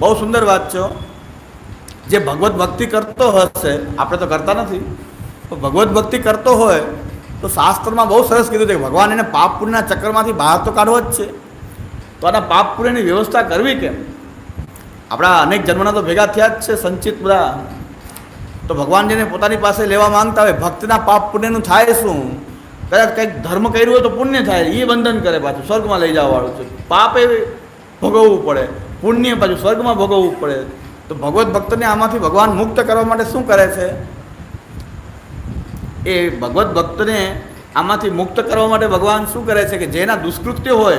બહુ સુંદર વાત છે જે ભગવત ભક્તિ કરતો હશે, આપણે તો કરતા નથી, પણ ભગવત ભક્તિ કરતો હોય, તો શાસ્ત્રમાં બહુ સરસ કીધું છે કે ભગવાન એને પાપ પુણ્યના ચક્કરમાંથી બહાર તો કાઢવો જ છે. તો આના પાપ પુણ્યની વ્યવસ્થા કરવી કેમ? આપણા અનેક જન્મના તો ભેગા થયા જ છે સંચિત બધા. તો ભગવાન જેને પોતાની પાસે લેવા માંગતા હોય, ભક્તના પાપ પુણ્યનું થાય શું? કદાચ કંઈક ધર્મ કર્યું હોય તો પુણ્ય થાય, એ બંધન કરે પાછું, સ્વર્ગમાં લઈ જવાવાળું છે. પાપ એ ભોગવવું પડે. પુણ્ય પાછું સ્વર્ગમાં ભોગવવું પડે. તો ભગવત ભક્તને આમાંથી ભગવાન મુક્ત કરવા માટે શું કરે છે? એ ભગવત ભક્તને આમાંથી મુક્ત કરવા માટે ભગવાન શું કરે છે કે જેના દુષ્કૃત્ય હોય,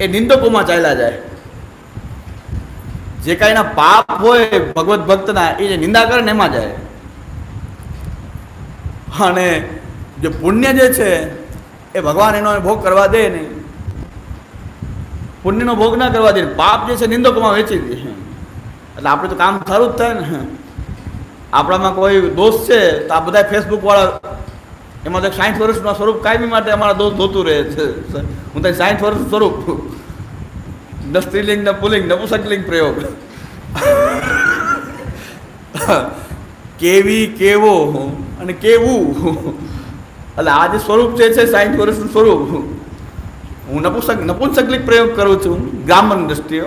એ નિંદકોમાં ચાલ્યા જાય. જે કાંઈના પાપ હોય ભગવત ભક્તના, એ જે નિંદા કરે ને એમાં જાય. અને જે પુણ્ય જે છે, એ ભગવાન એનો ભોગ કરવા દે નહીં. પુણ્યનો ભોગ ના કરવા દે પાપ જે છે નિંદકોમાં વેચી દે. એટલે આપણે તો કામ સારું જ થાય ને. આપણામાં કોઈ દોષ છે તો આ બધા ફેસબુકવાળા એમાં તો સાઠ વર્ષનું સ્વરૂપ કાયમી માટે અમારા દોષ ધોતું રહે છે. હું તો સાઠ વર્ષનું સ્વરૂપ ન સ્ત્રીલિંગ ન પુલિંગ નપુસકલિંગ પ્રયોગ. કેવી, કેવો, અને કેવું. એટલે આ જે સ્વરૂપ છે સાઠ વર્ષનું સ્વરૂપ હું નપુસક નપુંસકલિંગ પ્રયોગ કરું છું ગ્રામર દ્રષ્ટિએ.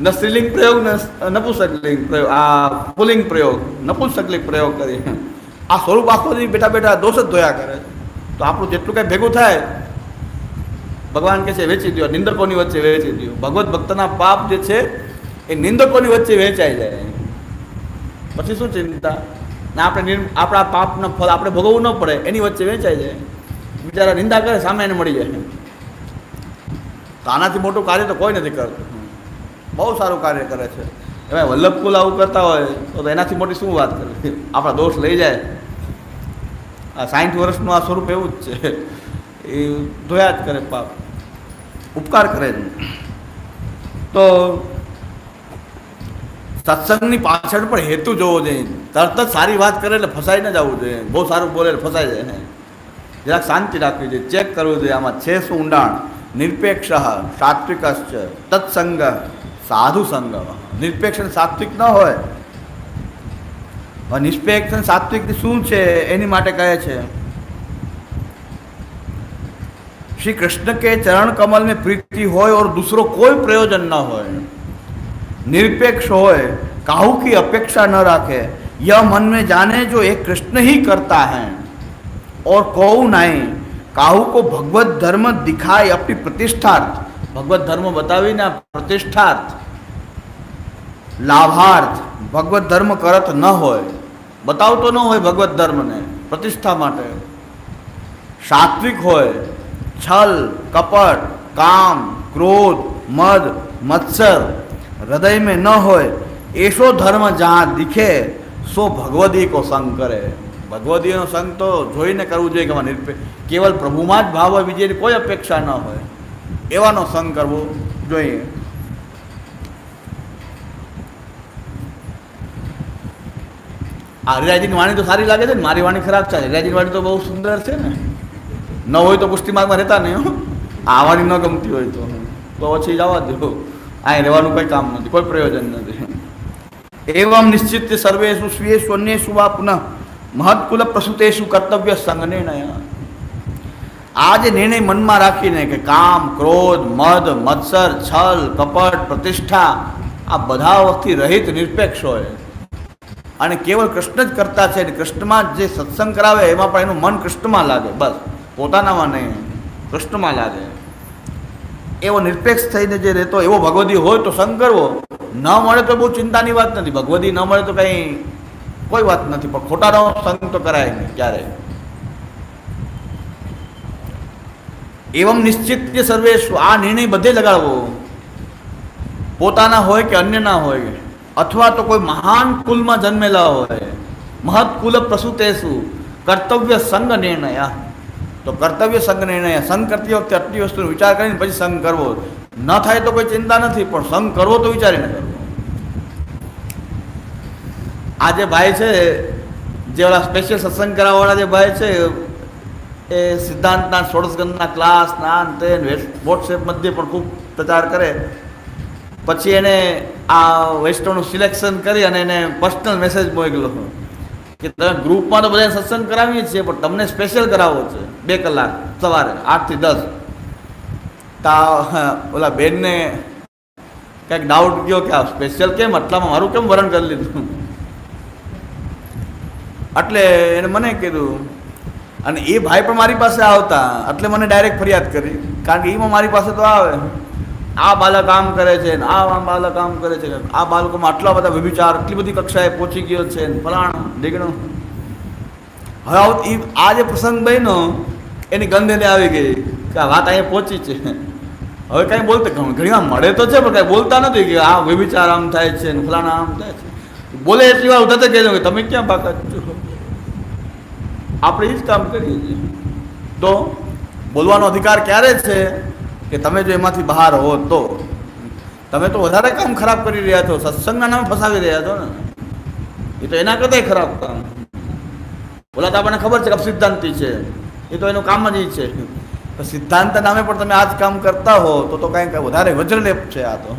ન સ્ત્રીલિંગ પ્રયોગ, ન નપુંસકલિંગ પ્રયોગ, આ પુલિંગ પ્રયોગ નપુંસકલિંગ પ્રયોગ કરી. આ સ્વરૂપ આખો દી બેઠા બેઠા દોષ જ ધોયા કરે તો આપણું જેટલું કાંઈ ભેગું થાય, ભગવાન કહે છે, વેચી દો નિંદકોની વચ્ચે વેચી દો ભગવત ભક્તના પાપ જે છે, એ નિંદકોની વચ્ચે વેચાઈ જાય. પછી શું ચિંતા? ને આપણે આપણા પાપનો ફળ આપણે ભોગવવું ન પડે, એની વચ્ચે વેચાઈ જાય. બિચારા નિંદા કરે, સામે એને મળી જાય. તો આનાથી મોટું કાર્ય તો કોઈ નથી કરતું. બહુ સારું કાર્ય કરે છે. એમાં વલ્લભકુલ આવું કરતા હોય, તો એનાથી મોટી શું વાત કરે આપણા દોષ લઈ જાય. આ સાઠ વર્ષનું આ સ્વરૂપ એવું જ છે. એ ધોયા જ કરે પાપ. ઉપકાર કરે જ તો સત્સંગની પાછળ પણ હેતુ જોવો જોઈએ. તરત જ સારી વાત કરે એટલે ફસાઈ ન જવું જોઈએ. બહુ સારું બોલે એટલે ફસાઈ જાય જરાક શાંતિ રાખવી જોઈએ ચેક કરવું જોઈએ આમાં છે શું ઊંડાણ નિરપેક્ષ સાત્વિકશ્ચ તત્સંગ સાધુ સંગ નિરપેક્ષ અને સાત્વિક ન હોય હવે નિષ્પેક્ષ અને સાત્વિક શું છે એની માટે કહે છે श्री कृष्ण के चरण कमल में प्रीति होय और दूसरो कोई प्रयोजन न होय निरपेक्ष होय काहू की अपेक्षा न रखे यह मन में जाने जो एक कृष्ण ही करता है और कौ नाए काहू को भगवत धर्म दिखाए अपनी प्रतिष्ठार्थ। भगवत धर्म बतावे ना प्रतिष्ठार्थ। लाभार्थ भगवत धर्म करत न हो बताओ तो न हो भगवत धर्म ने प्रतिष्ठा माटे। सात्विक हो छल कपट काम क्रोध मद मत्सर हृदय में न हो ऐसो धर्म जहाँ दिखे सो भगवदी को संग करे। ભગવદીનો સંગ તો જોઈને કરવું જોઈએ કે નિરપે, કેવલ પ્રભુમાં જ ભાવ હોય, બીજેની કોઈ અપેક્ષા ન હોય. એવાનો સંગ કરવો જોઈએ. આ હરિરાજીની વાણી તો સારી લાગે છે ને, મારી વાણી ખરાબ છે હરિરાજીની વાણી તો બહુ સુંદર છે ને. ન હોય તો પુષ્ટિમાર્ગમાં રહેતા નહીં, હો. આવવાની ન ગમતી હોય તો. તો પછી જવા દો. અહીં રહેવાનું કંઈ કામ નથી, કોઈ પ્રયોજન નથી. એવમ નિશ્ચિત સર્વેશુ સ્વીયેશુ અન્યેષુ વા પુનઃ. મહત્કુલ પ્રસૂતેશુ કર્તવ્ય સંગ નિર્ણય આ જે નિર્ણય મનમાં રાખીને કે કામ, ક્રોધ મદ મત્સર, છલ, કપટ, પ્રતિષ્ઠા, આ બધા વખતથી રહિત નિરપેક્ષ હોય. અને કેવળ કૃષ્ણ જ કરતા છે કૃષ્ણમાં જે સત્સંગ કરાવે એમાં પણ એનું મન કૃષ્ણમાં લાગે. બસ, પોતાનામાં નહીં, કૃષ્ણમાં લાગે. એવો નિરપેક્ષ થઈને જે રહેતો એવો ભગવદી હોય તો સંગ કરવો ન મળે તો બહુ ચિંતાની વાત નથી. ભગવદી ન મળે તો કંઈ કોઈ વાત નથી, પણ ખોટાનો સંગ તો કરાય નહીં ક્યારેય એવમ નિશ્ચિત સર્વેશ, આ નિર્ણય બધે લગાડવો. પોતાના હોય કે અન્યના હોય, અથવા તો કોઈ મહાન કુલમાં જન્મેલા હોય મહત કુલ પ્રસૂતેશુ, કર્તવ્ય સંગ નિર્ણય. તો કર્તવ્ય સંગ નિર્ણય, સંગ કરતી વખતે આટલી વસ્તુનો વિચાર કરીને પછી સંગ કરવો. ન થાય તો કોઈ ચિંતા નથી, પણ સંગ કરવો તો વિચારીને કરવો આ જે ભાઈ છે, જે ઓલા સ્પેશિયલ સત્સંગ કરાવવાળા જે ભાઈ છે, એ સિદ્ધાંતના ષોડશગંધના ક્લાસ નાન તે વોટ્સએપ મધ્યે પણ ખૂબ પ્રચાર કરે. પછી એને આ વૈષ્ણવનું સિલેક્શન કરી અને એને પર્સનલ મેસેજ મોકલ્યો. કે તમે ગ્રુપમાં તો બધા સત્સંગ કરાવીએ છીએ, પણ તમને સ્પેશિયલ કરાવવો છે, બે કલાક, સવારે આઠથી દસ. તા ઓલા બેનને કંઈક ડાઉટ ગયો કે આ સ્પેશિયલ કેમ? આટલામાં મારું કેમ વરણ કરી લીધું? એટલે એને મને કીધું, અને એ ભાઈ પણ મારી પાસે આવતા. એટલે મને ડાયરેક્ટ ફરિયાદ કરી. કારણ કે એમાં મારી પાસે તો આવે. આ બાલક આમ કરે છે ને આ બાલક આમ કરે છે આ બાળકોમાં આટલા બધા વ્યભિચાર, આટલી બધી કક્ષાએ પહોંચી ગયો છે ને ફલાણ ઢીકણું હવે આવું એ આ જે પ્રસંગ બન્યો, એની ગંધ આવી ગઈ કે આ વાત અહીંયા પહોંચી છે. હવે કાંઈ બોલતા ઘણી વાર મળે તો છે, પણ કાંઈ બોલતા નથી કે આ વ્યભિચાર આમ થાય છે ને ફલાણા આમ થાય છે. બોલે એટલી વાર ઉઠાતે કહેજો કે, તમે ક્યાં બાકાત છો? આપણે એ જ કામ કરીએ છીએ. તો બોલવાનો અધિકાર ક્યારે છે કે તમે જો એમાંથી બહાર હો તો? તમે તો વધારે કામ ખરાબ કરી રહ્યા છો, સત્સંગના નામે ફસાવી રહ્યા છો ને? એ તો એના કરતાંય ખરાબ કામ. બોલા તો આપણને ખબર છે કે સિદ્ધાંતિ છે. એ તો એનું કામ જ એ છે. તો સિદ્ધાંત નામે પણ તમે આ જ કામ કરતા હો, તો તો કાંઈક વધારે વજ્રલેપ છે આ તો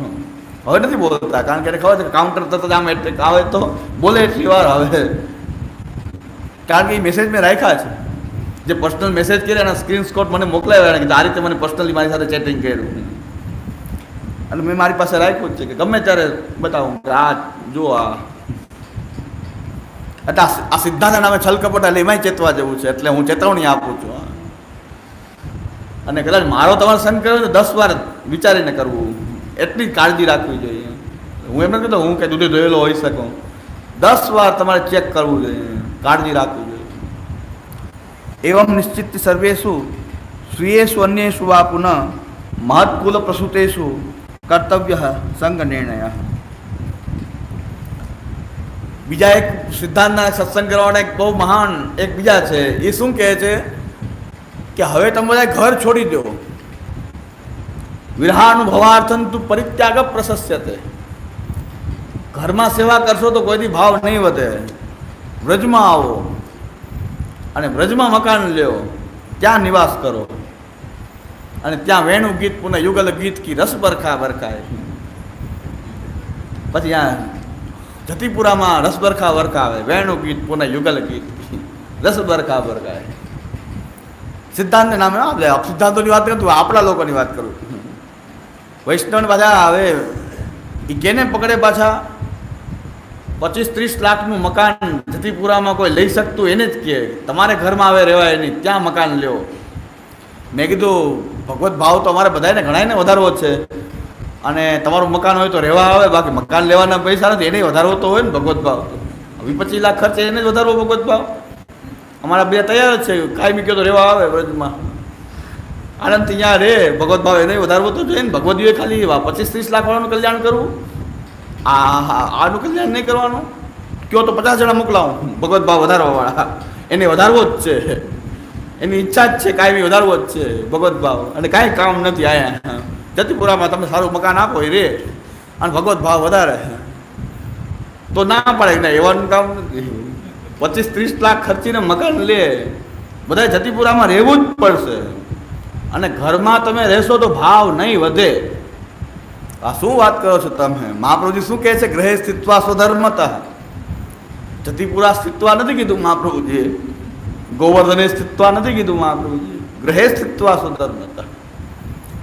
હવે નથી બોલતા, કારણ કે ખબર છે કે કાઉન્ટર તરત આમ એટલે આવે તો બોલે એટલી વાર આવે કારણ કે એ મેસેજ મેં રાખ્યા છે. જે પર્સનલ મેસેજ કર્યા એના સ્ક્રીનશોટ મને મોકલાવ્યા કે આ રીતે મને પર્સનલી મારી સાથે ચેટિંગ કર્યું. અને મેં મારી પાસે રાખ્યું જ છે કે ગમે ત્યારે બતાવું કે આ જો આ. એટલે આ સિદ્ધાંતના નામે છલકપટ એટલે એમાંય ચેતવા જેવું છે. એટલે હું ચેતવણી આપું છું અને કદાચ મારો તમારે સંગ કર્યો તો દસ વાર વિચારીને કરવું. એટલી કાળજી રાખવી જોઈએ. હું એમ નથી કહેતો હું કે દૂધે ધોયેલો હોઈ શકું. દસ વાર તમારે ચેક કરવું જોઈએ. કાળજી રાખવી જોઈએ. એવમ નિશ્ચિત સર્વેશુ સ્વીયેષુ અન્યેષુ વા પુનઃ મહત્કુલ પ્રસૂતેશુ કર્તવ્ય સંઘ નિર્ણય. બીજા એક સિદ્ધાંતના સત્સંગ કરવાના એક બહુ મહાન એક બીજા છે. એ શું કહે છે? કે હવે તમે બધા ઘર છોડી દો. વિરહાનુભવાર્થન તું પરિત્યાગ પ્રશસ્યતે. ઘરમાં સેવા કરશો તો કોઈથી ભાવ નહીં વધે. વ્રજમાં આવો અને વ્રજમાં મકાન લ્યો, ત્યાં નિવાસ કરો. અને ત્યાં વેણુ ગીત, પુનઃ યુગલ ગીત કી રસ બરખા વરખાય પછી આ જતીપુરામાં રસ બરખા વરખાવે વેણુ ગીત, પુનઃ યુગલ ગીત રસ બરખા વરખાય સિદ્ધાંત નામે આપણે સિદ્ધાંતોની વાત કરું આપણા લોકોની વાત કરું. વૈષ્ણવ બધા હવે એ કેને પકડે પાછા? પચીસ ત્રીસ લાખનું મકાન જતીપુરામાં કોઈ લઈ શકતું એને જ કહે, તમારે ઘરમાં આવે રહેવાય નહીં, ત્યાં મકાન લ્યો. મેં કીધું, ભગવત ભાવ તો અમારે બધાને ઘણાને વધારવો છે. અને તમારું મકાન હોય તો રહેવા આવે, બાકી મકાન લેવાના પૈસા નથી, એને વધારવો તો હોય ને ભગવત ભાવ. વીસ પચીસ લાખ ખર્ચે એને જ વધારવો ભગવત ભાવ. અમારા બે તૈયાર જ છે, કાયમી કહો તો રહેવા આવે વ્રજમાં. આનંદ ત્યાં રે ભગવત ભાવ એને વધારવો તો જોઈએ ને ભગવદીએ ખાલી પચીસ ત્રીસ લાખ વાળાનું કલ્યાણ કરવું. આ આ- આનું કલ્યાણ નહીં કરવાનું? કયો તો પચાસ જણા મોકલાવું. ભગવત ભાવ વધારવા વાળા. એને વધારવો જ છે. એની ઈચ્છા જ છે કાયમી વધારવો જ છે, ભગવત ભાવ. અને કાંઈ કામ નથી આયા. જતીપુરામાં તમે સારું મકાન આપો એ રે. અને ભગવત ભાવ વધારે. તો ના પડે ના, એવાનું કામ નથી. પચીસ ત્રીસ લાખ ખર્ચીને મકાન લે. બધા જતીપુરામાં રહેવું જ પડશે. અને ઘરમાં તમે રહેશો તો ભાવ નહીં વધે. આ શું વાત કરો છો તમે? મહાપ્રભુજી, શું કહે છે? ગ્રહે સ્થિત્વા સ્વધર્મત. જતીપુરા સ્થિત્વા નથી કીધું મહાપ્રભુજીએ. ગોવર્ધને સ્થિત્વા નથી કીધું મહાપ્રભુજી ગ્રહે સ્થિત્વા સ્વધર્મત.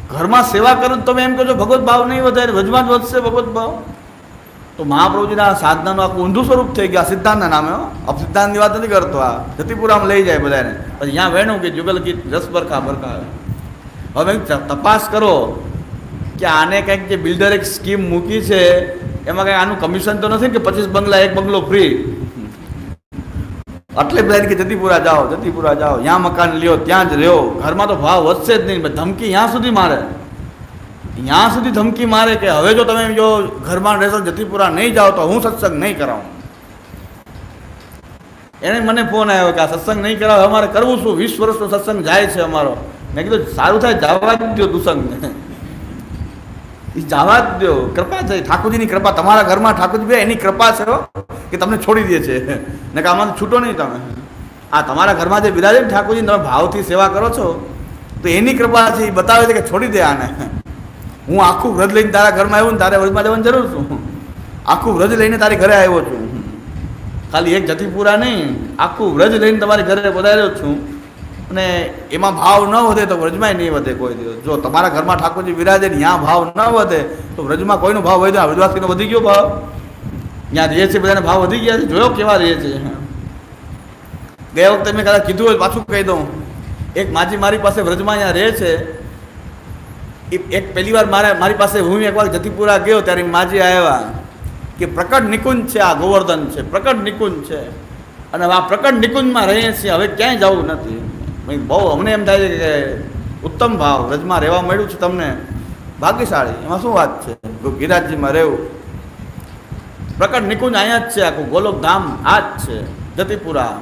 ઘરમાં સેવા કરો તો તમે એમ કહો છો, ભગવત ભાવ નહીં વધે વ્રજમાં જ વધશે ભગવત ભાવ. તો મહાપ્રભુજીના સાધનાનું આખું ઊંધું સ્વરૂપ થઈ ગયા સિદ્ધાંતના નામે, હો. અબ સિદ્ધાંતની વાત નથી કરતો આ. જતીપુરામાં લઈ જાય બધાને. પછી અહીંયા વેણું કે જુગલ ગીત રસ બરખા બરખા હવે તપાસ કરો. કે આને કંઈક જે બિલ્ડર એક સ્કીમ મૂકી છે, એમાં કંઈ આનું કમિશન તો નથી કે પચીસ બંગલા, એક બંગલો ફ્રી એટલે બધા કે જતીપુરા જાઓ જતીપુરા જાઓ ત્યાં મકાન લ્યો, ત્યાં જ રહ્યો. ઘરમાં તો ભાવ વધશે જ નહીં ધમકી ત્યાં સુધી મારે? ત્યાં સુધી ધમકી મારે કે હવે જો તમે જો ઘરમાં રહેશો, જતીપુરા નહીં જાઓ, તો હું સત્સંગ નહીં કરાવું. એને મને ફોન આવ્યો કે આ સત્સંગ નહીં કરાવે, અમારે કરવું શું? વીસ વર્ષનો સત્સંગ જાય છે અમારો. મેં કીધું, સારું થાય, જવા જ દો દુસંગ એ જવા જ દો, કૃપા છે ઠાકોરજીની કૃપા. તમારા ઘરમાં ઠાકોરજી ભાઈ એની કૃપા છે કે તમને છોડી દે છે. ને કે આમાં છૂટો નહીં તમે. આ તમારા ઘરમાં જે બિરાજે ને ઠાકોરજી, તમે ભાવથી સેવા કરો છો, તો એની કૃપા છે એ બતાવે છે કે છોડી દે આને. હું આખું વ્રજ લઈને તારા ઘરમાં આવ્યો ને તારે વ્રજમાં જવાની જરૂર છું આખું વ્રજ લઈને તારી ઘરે આવ્યો છું. ખાલી એક જતીપુરા નહીં. આખું વ્રજ લઈને તમારી ઘરે પધાર્યો છું. અને એમાં ભાવ ન વધે તો વ્રજમાં નહીં વધે કોઈ દિવસ. જો તમારા ઘરમાં ઠાકોરજી વિરાજે ને ત્યાં ભાવ ન વધે, તો વ્રજમાં કોઈનો ભાવ વધ્યો? વ્રજવાસીનો વધી ગયો ભાવ? ત્યાં રહે છે બધાને ભાવ વધી ગયા છે? જોયો કેવા રહે છે ગયા વખતે મેં કદાચ કીધું હોય, પાછું કહી દઉં. એક માજી મારી પાસે વ્રજમાં અહીંયા રહે છે. એક પહેલી વાર મારે મારી પાસે હું એકવાર જતીપુરા ગયો ત્યારે માજી આવ્યા કે પ્રકટ નિકુંજ છે આ ગોવર્ધન છે, પ્રકટ નિકુંજ છે. અને આ પ્રકટ નિકુંજમાં રહીએ છીએ, હવે ક્યાંય જવું નથી. બહુ અમને એમ થાય છે કે ઉત્તમ ભાવ વ્રજમાં રહેવા મળ્યું છે તમને. ભાગ્યશાળી, એમાં શું વાત છે? ગિરાજજીમાં રહેવું. પ્રકટ નિકુંજ અહીંયા જ છે આખું ગોલોક ધામ આ જ છે, જતીપુરા.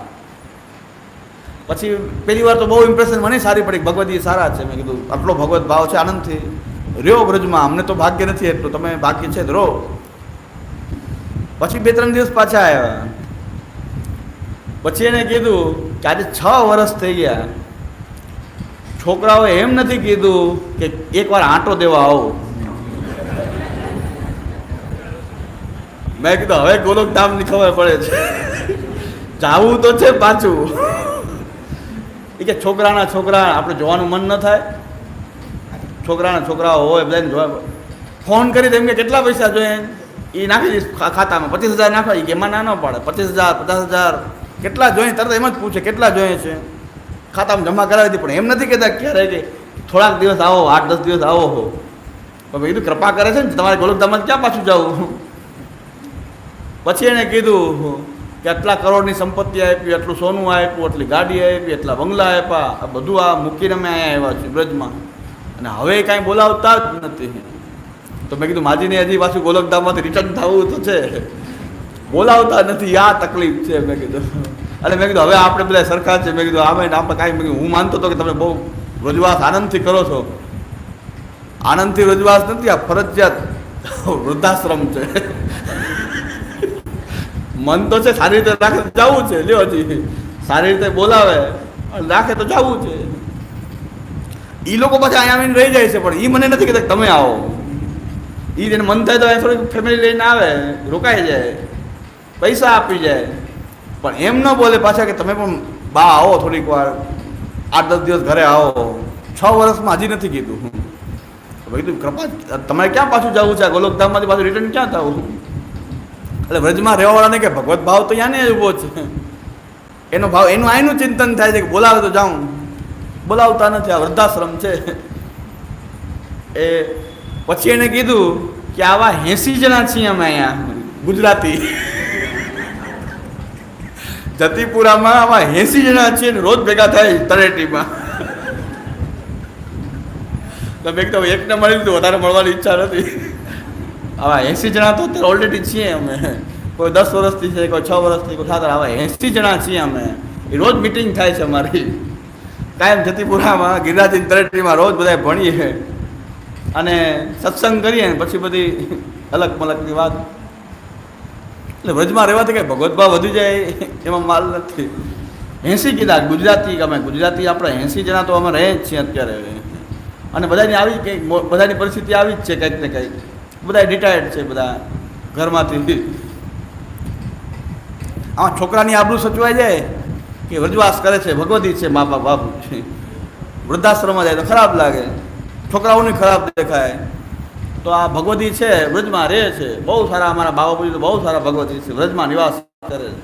પછી પહેલી વાર તો બહુ ઇમ્પ્રેશન મને સારી પડી ભગવતી સારા છે. મેં કીધું, આટલો ભગવત ભાવ છે આનંદથી. રહ્યો બ્રજમાં અમને તો ભાગ્ય નથી એટલું. તમે ભાગ્ય છે તો રહો. પછી બે ત્રણ દિવસ પાછા આવ્યા. પછી એને કીધું કે આજે છ વર્ષ થઈ ગયા. છોકરાઓએ એમ નથી કીધું કે એકવાર આંટો દેવા આવો. મેં કીધું, હવે ગોલોકધામની ખબર પડે છે. જાવું તો છે પાછું. એ કે છોકરાના છોકરા, આપણે જોવાનું મન ન થાય. છોકરાના છોકરાઓ હોય, બધાને જોવા ફોન કરી તેમ કે કેટલા પૈસા જોઈએ? એ નાખી દઈશ ખાતામાં. પચીસ હજાર નાખવા. એ કે એમાં ના ન પડે. પચીસ હજાર, પચાસ હજાર. કેટલા જોઈએ તરત એમ જ પૂછે, કેટલા જોઈએ છે? ખાતામાં જમા કરાવી દે પણ એમ નથી કહેતા ક્યારે કે થોડાક દિવસ આવો, આઠ, દસ દિવસ આવો હો. પણ કીધું, કૃપા કરે છે ને, તમારે ગોલકધામમાં ક્યાં પાછું જવું? પછી એણે કીધું કે આટલા કરોડની સંપત્તિ આપી, આટલું સોનું આપ્યું, આટલી ગાડી આપી એટલા બંગલા આપ્યા. આ બધું આ મૂકીને અમે અહીંયા આવ્યા છીએ બ્રજમાં. અને હવે કાંઈ બોલાવતા જ નથી. તો મેં કીધું, માજીને હજી પાછું ગોલકધામમાંથી રિટર્ન થવું તો છે. બોલાવતા નથી, આ તકલીફ છે, મેં કીધું. અને મેં કીધું, હવે આપણે બધા સરખા છે. મેં કીધું, આમે આપણે કાંઈ. મેં હું માનતો હતો કે તમે બહુ રજવાસ આનંદથી કરો છો. આનંદથી રજવાસ નથી, આ ફરજિયાત વૃદ્ધાશ્રમ છે. મન તો છે, સારી રીતે રાખે તો જવું છે, લ્યો હજી સારી રીતે બોલાવે અને રાખે તો જવું છે. એ લોકો પછી અહીંયા આવીને રહી જાય છે, પણ એ મને નથી કહેતા તમે આવો. એ જેને મન થાય તો અહીંયા થોડીક ફેમિલી લઈને આવે, રોકાઈ જાય. પૈસા આપી જાય. પણ એમ ન બોલે પાછા કે તમે પણ બા આવો થોડીક વાર. આઠ દસ દિવસ ઘરે આવો. છ વર્ષમાં હજી નથી કીધું. હું કીધું, કૃપા, તમારે ક્યાં પાછું જવું છે? ગોલોકધામમાંથી પાછું રિટર્ન ક્યાં થવું એટલે વ્રજમાં રહેવાવાળાને કે, ભગવત ભાવ તો યાને ઊભો છે. એનો ભાવ, એનું આનું ચિંતન થાય છે કે, બોલાવે તો જાઉં. બોલાવતા નથી, આ વૃદ્ધાશ્રમ છે. એ પછી એને કીધું કે, આવા એંસી જણા છીએ અમે અહીંયા, ગુજરાતી. જતીપુરામાં આવા એંસી જણા ને રોજ ભેગા થાય તળેટીમાં. તમે એકદમ એકને મળી લીધું, વધારે મળવાની ઈચ્છા નથી. આવા એંસી જણા તો અત્યારે ઓલરેડી છીએ અમે. કોઈ દસ વર્ષથી છે, કોઈ છ વર્ષથી, કોઈ સાત આવા એંસી જણા છીએ અમે. એ રોજ મિટિંગ થાય છે અમારી. કાયમ જતીપુરામાં, ગિરિરાજની તળેટીમાં રોજ બધા ભણીએ. અને સત્સંગ કરીએ પછી બધી અલગ મલકની વાત. એટલે વ્રજમાં રહેવાથી કંઈ ભગવત ભાવ વધી જાય, એમાં માલ નથી. એંસી કીધા, ગુજરાતી, અમે ગુજરાતી આપણે એંસી જણા તો અમે રહે જ છીએ અત્યારે. અને બધાની આવી કંઈક બધાની પરિસ્થિતિ આવી જ છે કંઈક ને કંઈક. બધા રિટાયર્ડ છે બધા ઘરમાંથી. આમાં છોકરાની આબરૂ સચવાઈ જાય કે વ્રજવાસ કરે છે, ભગવતી છે, મા બાપ, બાપુ. છે વૃદ્ધાશ્રમમાં જાય તો ખરાબ લાગે. છોકરાઓને ખરાબ દેખાય. તો આ ભગવતી છે, વ્રજમાં રહે છે. બહુ સારા અમારા બાબાપુજી તો બહુ સારા ભગવતી છે. વ્રજમાં નિવાસ કરે છે.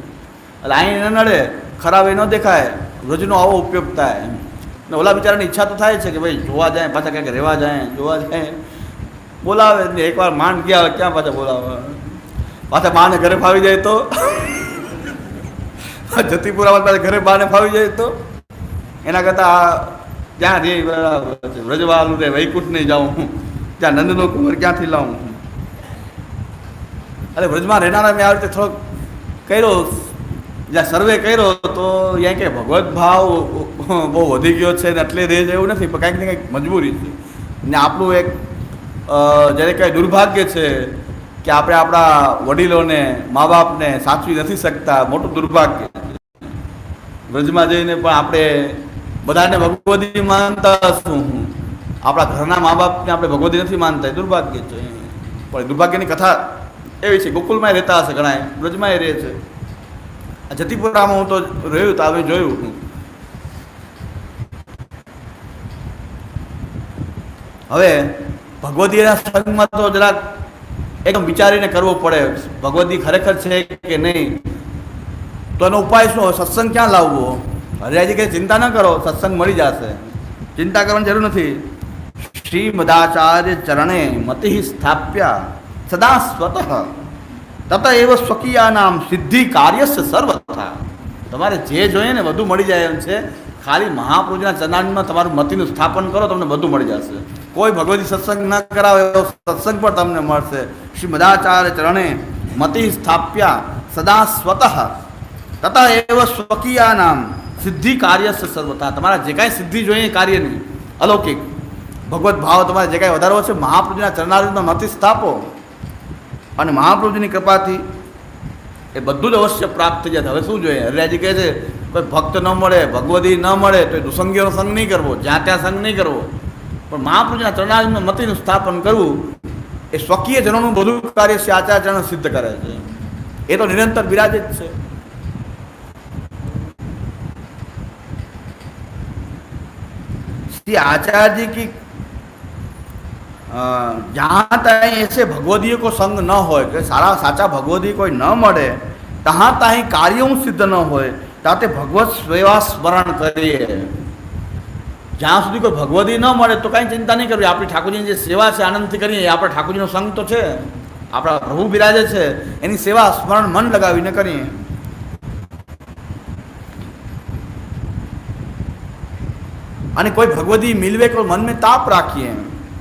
એટલે અહીં નડે ખરાબ એ ન દેખાય, વ્રજનો આવો ઉપયોગ થાય ને ઓલા બિચારાની ઈચ્છા તો થાય છે કે ભાઈ જોવા જાય, પાછા ક્યાંક રહેવા જાય, જોવા જાય. બોલાવે ને એકવાર માંડ ગયા હોય, ક્યાં પાછા બોલાવે? પાછા બાને ઘરે ફાવી જાય તો? જતીપુરામાં પાછા ઘરે બાને ફાવી જાય તો? એના કરતાં ત્યાં રે વ્રજવાલું રે વૈકુંઠ નહીં જાઉં ત્યાં નંદનો કુંવર ક્યાંથી લાવું? અરે વ્રજમાં રહેનારા મેં આ રીતે થોડોક કર્યો. જ્યાં સર્વે કર્યો તો ત્યાં કે ભગવત ભાવ બહુ વધી ગયો છે ને એટલે રહે એવું નથી, પણ કાંઈક ને કંઈક મજબૂરી છે. ને આપણું એક જ્યારે કંઈ દુર્ભાગ્ય છે કે આપણે આપણા વડીલોને મા બાપને સાચવી નથી શકતા, મોટું દુર્ભાગ્ય. વ્રજમાં જઈને પણ આપણે બધાને ભગવતી માનતા શું આપણા ઘરના મા બાપને આપણે ભગવતી નથી માનતા, એ દુર્ભાગ્ય છે. પણ દુર્ભાગ્યની કથા એવી છે, ગોકુલમાં રહેતા હશે ઘણા બ્રજમાં રહે છે. આ જતીપુરામાં હું તો રહ્યું તો હવે જોયું હવે ભગવતીના સંગમાં તો જરાક એકદમ વિચારીને કરવો પડે, ભગવતી ખરેખર છે કે નહીં? તો એનો ઉપાય શું સત્સંગ ક્યાં લાવવો? હરિયાજી કે ચિંતા ન કરો, સત્સંગ મળી જશે. ચિંતા કરવાની જરૂર નથી. શ્રીમદાચાર્ય ચરણે મતિ સ્થાપ્યા સદા સ્વતઃ તત એવ સ્વકીયાનામ સિદ્ધિ કાર્યસ્ય સર્વથા તમારે જે જોઈએ ને બધું મળી જાય એમ છે, ખાલી મહાપ્રભુના ચરણામાં તમારું મતિનું સ્થાપન કરો, તમને બધું મળી જશે. કોઈ ભગવતી સત્સંગ ન કરાવે, એવો સત્સંગ પણ તમને મળશે. શ્રી મદાચાર્ય ચરણે મતિ સ્થાપ્યા, સદા સ્વતઃ. તથા એવ સ્વકીયાનામ સિદ્ધિ કાર્યસ્ય સર્વથા. તમારા જે કાંઈ સિદ્ધિ જોઈએ કાર્યની, અલૌકિક. ભગવત ભાવ તમારે જે કાંઈ વધારવો છે, મહાપ્રભુજીના ચરણારીનો નથી સ્થાપો. અને મહાપ્રભુજીની કૃપાથી એ બધું જ અવશ્ય પ્રાપ્ત થઈ જાય હવે શું જોઈએ? હરિયાજી કહે છે, કોઈ ભક્ત ન મળે, ભગવદી ન મળે, તો દુસંગીઓનો સંગ નહીં કરવો જ્યાં ત્યાં સંગ નહીં કરવો. પણ મહાપ્રભુજીના ચરણારીનું મતિનું સ્થાપન કરવું, એ સ્વકીય જનોનું બધું કાર્ય છે આચાર્યચરણ સિદ્ધ કરે છે. એ તો નિરંતર બિરાજિત છે. શ્રી આચાર્યજી કી જ્યાં ત્યાં એસે ભગવદીય કો સંગ ન હોય, કે સારા સાચા ભગવદી કોઈ ન મળે ત્યાં ત્યાં કાર્ય સિદ્ધ ન હોય, ત્યાં તે ભગવત સેવા સ્મરણ કરીએ. જ્યાં સુધી કોઈ ભગવદી ન મળે તો કાંઈ ચિંતા નહીં કરવી. આપણી ઠાકોરજીની જે સેવા છે, આનંદથી કરીએ. આપણા ઠાકોરજીનો સંગ તો છે. આપણા પ્રભુ બિરાજે છે. એની સેવા સ્મરણ મન લગાવીને કરીએ. અને કોઈ ભગવદી મિલવે કોઈ મનમાં તાપ રાખીએ.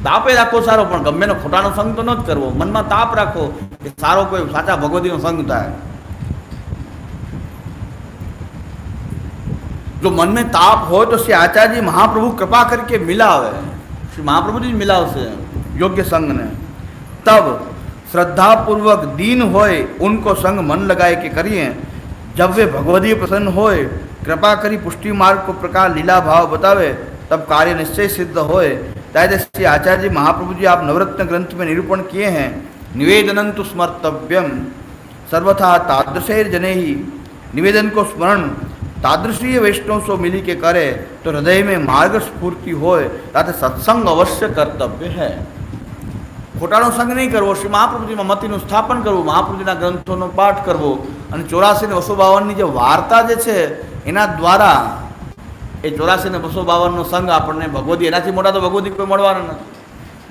तापे राखो सारो पण गम्मे नो खोटा नो संग तो न करवो मन मा ताप राखो के सारो कोई साचा भगवती नो संग थाय जो मन में ताप हो तो श्री आचार्य जी महाप्रभु कृपा करके मिलावे श्री महाप्रभु जी मिलावे योग्य संग ने तब श्रद्धा पूर्वक दीन हो उनको संग मन लगाए के करिए जब वे भगवती प्रसन्न हो कृपा करी पुष्टि मार्ग को प्रकार लीला भाव बतावे तब कार्य निश्चय सिद्ध हो तायद श्री आचार्य जी महाप्रभु जी आप नवरत्न ग्रंथ में निरूपण किए हैं निवेदनं तो स्मर्तव्यम सर्वथा तादृशैर जने ही निवेदन को स्मरण तादृशीय वैष्णव सो मिली के करे तो हृदय में मार्ग स्फूर्ति होय ताते सत्संग अवश्य कर्तव्य है ખોટાનો સંગ નહીં કરવો શ્રી મહાપ્રભુજીમાં મતિનું સ્થાપન કરવું મહાપ્રભુજીના ગ્રંથોનો પાઠ કરવો અને ચોરાસી ને બસો બાવનની જે વાર્તા જે છે એના દ્વારા એ ચોરાસી ને બસો બાવનનો સંગ આપણને ભગવતી, એનાથી મોટા તો ભગવતી કોઈ મળવાનો નથી.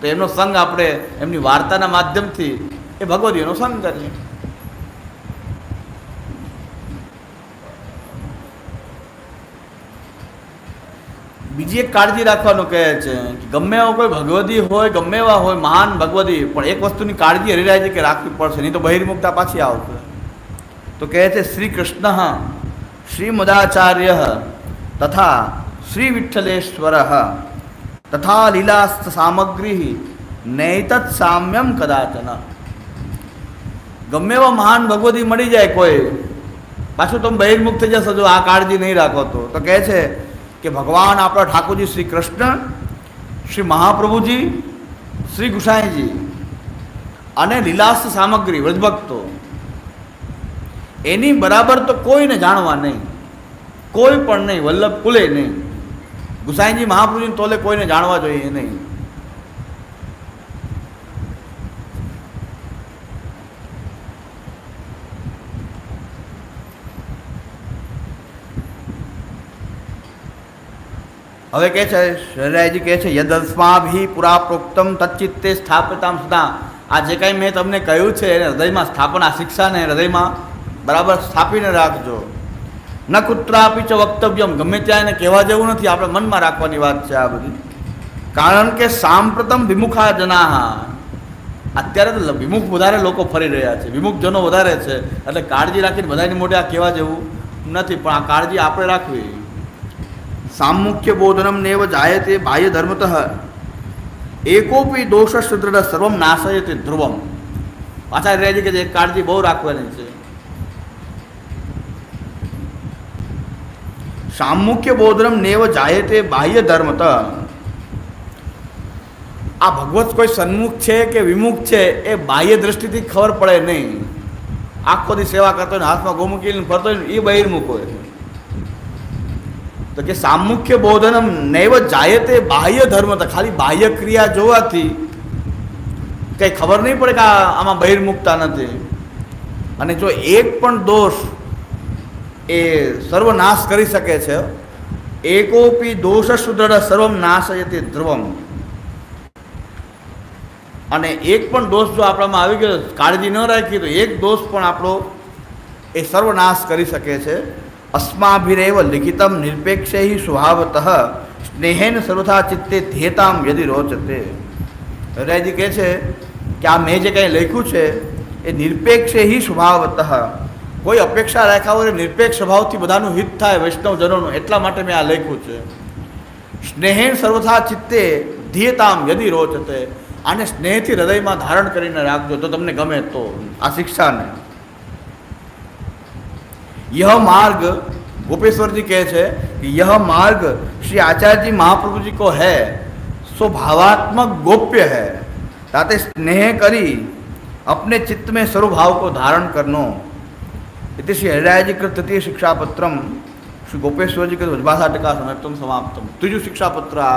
તો એમનો સંઘ આપણે એમની વાર્તાના માધ્યમથી એ ભગવતીનો સંઘ કરીએ બીજી એક કાળજી રાખવાનું કહે છે કે ગમે એવો કોઈ ભગવતી હોય, ગમે એવા હોય મહાન ભગવતી, પણ એક વસ્તુની કાળજી હરિરાયજી કે રાખવી પડશે નહીં તો બહિર્મુક્તા પાછી આવશે. તો કહે છે શ્રી કૃષ્ણ શ્રી મદાચાર્ય તથા શ્રી વિઠ્ઠલેશ્વર તથા લીલાસ્ત સામગ્રી નૈતત સામ્યમ કદાચન ગમે એવા મહાન ભગવતી મળી જાય કોઈ પાછું તમે બહિર્મુખ થઈ જશો જો આ કાળજી નહીં રાખો તો તો કહે છે કે ભગવાન આપણા ઠાકોરજી શ્રી કૃષ્ણ શ્રી મહાપ્રભુજી શ્રી ગુસાઈજી અને લીલાસ્ત સામગ્રી વ્રજભક્તો એની બરાબર તો કોઈને જાણવા નહીં કોઈ પણ નહીં, વલ્લભ કુલે નહીં. ગુસાઈજી મહાપ્રભુજીને તોલે કોઈને જાણવા જોઈએ નહીં. હવે કહે છે, શરરાયજી કહે છે, યદસ્માભિ પુરા પ્રોક્તમ તચ્ચિત્તે સ્થાપિતામ સુધા આ જે કાંઈ મેં તમને કહ્યું છે, એને હૃદયમાં સ્થાપના, શિક્ષાને હૃદયમાં બરાબર સ્થાપીને રાખજો. ન કુત્રાપી ચ વક્તવ્યમ. ગમે ત્યાં એને કહેવા જેવું નથી. આપણે મનમાં રાખવાની વાત છે આ બધી. કારણ કે સાંપ્રતમ વિમુખા જનાહા. અત્યારે તો વિમુખ વધારે લોકો ફરી રહ્યા છે. વિમુખ જનો વધારે છે. એટલે કાળજી રાખીને બધાની મોઢે આ કહેવા જેવું નથી. પણ આ કાળજી આપણે રાખવી. સામુખ્ય બોધનમ નેવ જાયતે બાહ્ય ધર્મતઃ. એકોપી દોષ સુદૃઢ સર્વમ નાશયતે ધ્રુવમ. પાછા રહે છે કે જે કાળજી બહુ રાખવાની છે. સામુખ્ય નેવ જાયતે બાહ્ય ધર્મત. આ ભગવત કોઈ સન્મુખ છે કે વિમુખ છે એ બાહ્ય દ્રષ્ટિથી ખબર પડે નહીં. આખો સેવા કરતો હોય હાથમાં ગોમુકીને ફરતો હોય એ બહિર્મુખ હોય. તો કે સામુખ્ય બોધનમ નૈવ જાયતે બાહ્ય ધર્મ તો ખાલી બાહ્ય ક્રિયા જોવાથી કંઈ ખબર નહીં પડે કે આમાં બહિર્મુખતા નથી. અને જો એક પણ દોષ એ સર્વનાશ કરી શકે છે. એકોપી દોષ સુદ્રઢ સર્વમ નાશયતી ધ્રુવમ. અને એક પણ દોષ જો આપણામાં આવી ગયો, કાળજી ન રાખીએ તો એક દોષ પણ આપણો એ સર્વનાશ કરી શકે છે. અસ્માભિરેવ લિખિતમ નિરપેક્ષે સ્વભાવત, સ્નેહેન સર્વથા ચિત્તે ધ્યેતામ યદિ રોચતે. હરેજી કહે છે કે આ મેં જે કંઈ લખ્યું છે, એ નિરપેક્ષે સ્વભાવતઃ કોઈ અપેક્ષા રાખ્યા હોય નિરપેક્ષ સ્વભાવથી બધાનું હિત થાય વૈષ્ણવજનોનું એટલા માટે મેં આ લખ્યું છે સ્નેહેન સર્વથા ચિત્તે ધ્યેતામ યદિ રોચતે આને સ્નેહથી હૃદયમાં ધારણ કરીને રાખજો તો તમને ગમે તો આ શિક્ષાને यह मार्ग गोपेश्वर जी કહે છે कि यह मार्ग श्री आचार्य जी महाप्रभु जी को है सो भावात्मक गोप्य है ताते स्नेह करी अपने चित्त में स्वरूभाव को धारण करनो इति श्री हरिराय जी कृत तृतीय शिक्षापत्रम શ્રી ગોપેશ્વરજી કીધું ભાષા ટકા સમર્થમ સમાપ્તમ ત્રીજું શિક્ષાપત્ર આ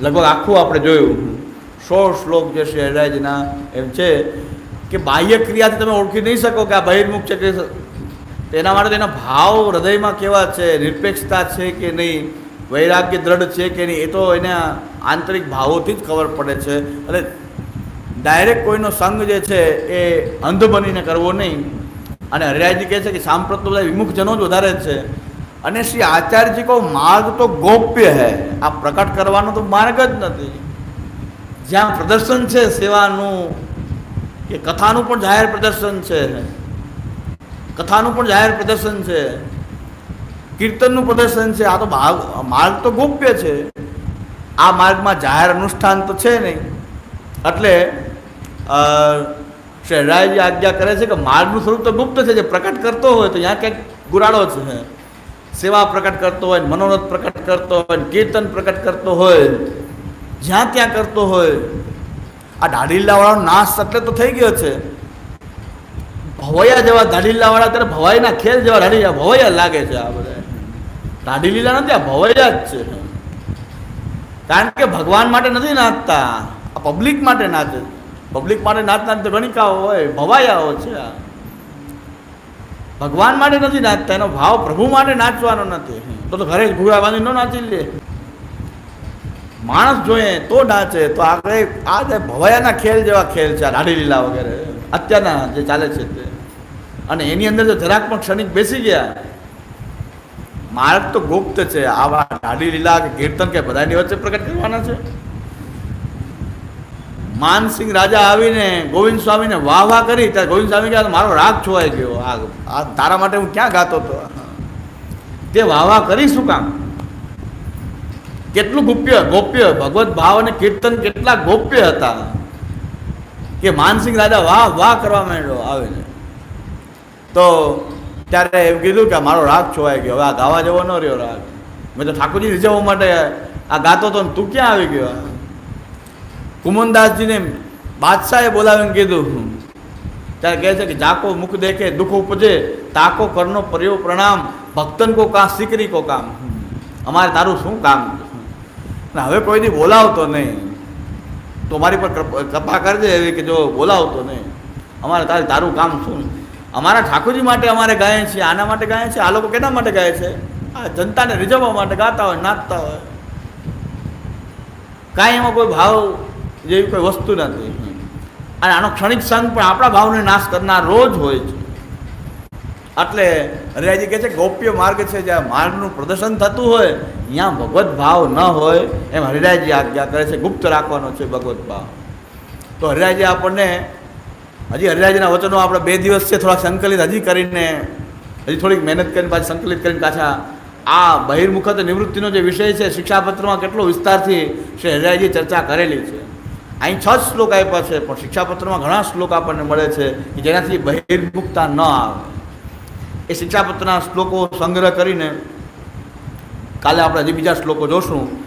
લગભગ આખું આપણે જોયું સો શ્લોક જે શ્રી હરિરાયજીના એમ છે કે બાહ્ય ક્રિયાથી તમે ઓળખી નહીં શકો કે આ બહિર્મુખ છે કે તેના માટે તેના ભાવ હૃદયમાં કેવા છે નિરપેક્ષતા છે કે નહીં વૈરાગ્ય દ્રઢ છે કે નહીં એ તો એના આંતરિક ભાવોથી જ ખબર પડે છે અને ડાયરેક્ટ કોઈનો સંગ જે છે એ અંધ બનીને કરવો નહીં અને હરિરાયજી કહે છે કે સાંપ્રત તો બધા વિમુખજનો જ વધારે છે. અને શ્રી આચાર્યજી કહો, માર્ગ તો ગોપ્ય હૈ. આ પ્રકટ કરવાનો તો માર્ગ જ નથી. જ્યાં પ્રદર્શન છે સેવાનું, કે કથાનું પણ જાહેર પ્રદર્શન છે. કથાનું પણ જાહેર પ્રદર્શન છે. કીર્તનનું પ્રદર્શન છે. આ તો ભાગ, માર્ગ તો ગોપ્ય છે. આ માર્ગમાં જાહેર અનુષ્ઠાન તો છે નહીં. એટલે રાયજી આજ્ઞા કરે છે કે માર્ગનું સ્વરૂપ તો ગુપ્ત છે, જે પ્રકટ કરતો હોય તો ત્યાં ક્યાંક ગુરાડો છે. સેવા પ્રકટ કરતો હોય મનોરથ પ્રકટ કરતો હોય કીર્તન પ્રકટ કરતો હોય જ્યાં ત્યાં કરતો હોય. આ દાઢીલાવાળાનો નાશ એટલે તો થઈ ગયો છે. ભવૈયા જેવા દાઢીલાવાળા ત્યારે ભવાઈના ખેલ જેવા દાઢી ભવૈયા લાગે છે આ બધા. દાઢી લીલા નથી આ ભવૈયા જ છે. કારણ કે ભગવાન માટે નથી નાચતા આ પબ્લિક માટે નાચે પબ્લિક માટે નાચતા તો ગણિકાઓ હોય ભવાયાઓ છે આ. ભગવાન માટે નથી નાચતા, એનો ભાવ પ્રભુ માટે નાચવાનો નથી. તો તો ઘરે જ ઘૂડા બાંધી ન નાચી લે. માણસ જોઈએ તો નાચે, તો આગળ આ જે ભવાયાના ખેલ જેવા ખેલ છે દાઢી લીલા વગેરે. અત્યારના જે ચાલે છે તે. અને એની અંદર જો જરાક પણ ક્ષણિક બેસી ગયા માર્ગ તો ગુપ્ત છે. આવા દાઢી લીલા કે કીર્તન કે બધાની વચ્ચે પ્રગટ કરવાના છે. માનસિંહ રાજા આવીને ગોવિંદ સ્વામીને વાહ વાહ કરી, ત્યારે ગોવિંદ સ્વામી કહેવાય મારો રાગ છોવાઈ ગયો. આ આ તારા માટે હું ક્યાં ગાતો હતો? તે વાહ વાહ કરી શું કામ? કેટલું ગુપ્ય, ગોપ્ય, ભગવત ભાવ અને કીર્તન કેટલા ગોપ્ય હતા. કે માનસિંહ રાજા વાહ વાહ કરવા માંડ્યો આવીને. તો ત્યારે એમ કીધું કે મારો રાગ છોવાઈ ગયો. હવે આ ગાવા જેવો ન રહ્યો રાગ. મેં તો ઠાકોરજી રીઝવવા માટે આ ગાતો તો ને તું ક્યાં આવી ગયો? કુમનદાસજીને બાદશાહે બોલાવીને કીધું ત્યારે કહે છે કે, જાકો મુખ દેખે, દુઃખ ઉપજે, તાકો કરનો પર્યો પ્રણામ, ભક્તન કો કાં સિકરી કો કામ. અમારે તારું શું કામ? હવે કોઈ દી બોલાવતો નહીં. તો મારી પર કૃપા કરજે એવી કે જો બોલાવતો નહીં. અમારે તારે તારું કામ શું? અમારા ઠાકોરજી માટે અમારે ગાય છે, આના માટે ગાય છે, આ લોકો કેના માટે ગાય છે? આ જનતાને રીઝવવા માટે ગાતા હોય, નાચતા હોય. કાંઈ એમાં કોઈ ભાવ જેવી કોઈ વસ્તુ નથી. અને આનો ક્ષણિક સંગ પણ આપણા ભાવને નાશ કરનાર રોજ હોય છે. એટલે હરિયાજી કહે છે, ગોપ્ય માર્ગ છે જ્યાં માર્ગનું પ્રદર્શન થતું હોય, ત્યાં ભગવત ભાવ ન હોય. એમ હરિરાયજી આજ્ઞા કરે છે, ગુપ્ત રાખવાનો છે ભગવત ભાવ. તો હરિરાયજી આપણને, હજી હરિરાયજીના વચનો આપણે બે દિવસ છે થોડા સંકલિત હજી કરીને, હજી થોડીક મહેનત કરીને પાછી સંકલિત કરીને પાછા આ બહિર્મુખત નિવૃત્તિનો જે વિષય છે, શિક્ષાપત્રમાં કેટલો વિસ્તારથી શ્રી હરિરાયજી ચર્ચા કરેલી છે. અહીં છ શ્લોક આપ્યા છે, પણ શિક્ષાપત્રમાં ઘણા શ્લોક આપણને મળે છે કે જેનાથી બહિર્મુખતા ન આવે. એ શિક્ષાપત્રના શ્લોકો સંગ્રહ કરીને કાલે આપણે હજી બીજા શ્લોકો જોશું.